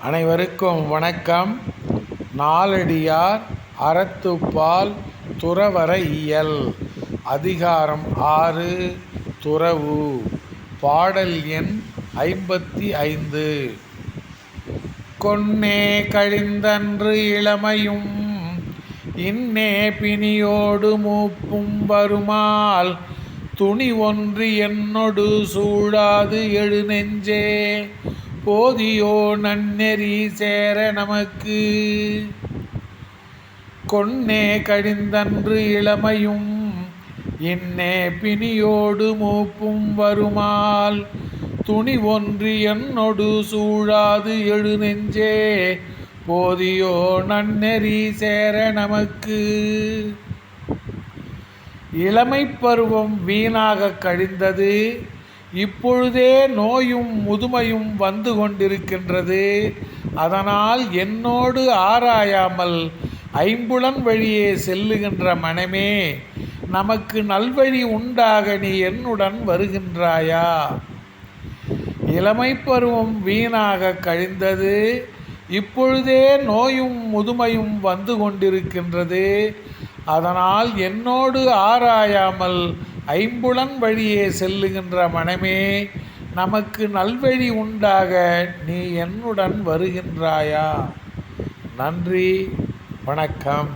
அனைவருக்கும் வணக்கம். நாலடியார் அறத்துப்பால் துறவர இயல். அதிகாரம் ஆறு துறவு. பாடல் எண் ஐம்பத்தி ஐந்து. கொன்னே கழிந்தன்று இளமையும் இன்னே பிணியோடு மூப்பும் வருமால் துணி ஒன்று என்னொடு சூழாது எழுநெஞ்சே. போதியோ நன்னெறி சேர நமக்கு. கொன்னே கழிந்தன்று இளமையும் என்னே பிணியோடு மூப்பும் வருமால். துணி ஒன்று என்னொடு சூழாது எழு நெஞ்சே போதியோ நன்னெறி சேர நமக்கு. இளமை பருவம் வீணாக கழிந்தது இப்பொழுதே நோயும் முதுமையும் வந்து கொண்டிருக்கின்றது. அதனால் என்னோடு ஆராயாமல் ஐம்புலன் வழியே செல்லுகின்ற மனமே நமக்கு நல்வழி உண்டாக நீ என்னுடன் வருகின்றாயா? இளமை பருவம் வீணாக கழிந்தது. இப்பொழுதே நோயும் முதுமையும் வந்து கொண்டிருக்கின்றது. அதனால் என்னோடு ஆராயாமல் ஐம்புலன் வழியே செல்லுகின்ற மனமே நமக்கு நல்வழி உண்டாக நீ என்னுடன் வருகின்றாயா? நன்றி வணக்கம்.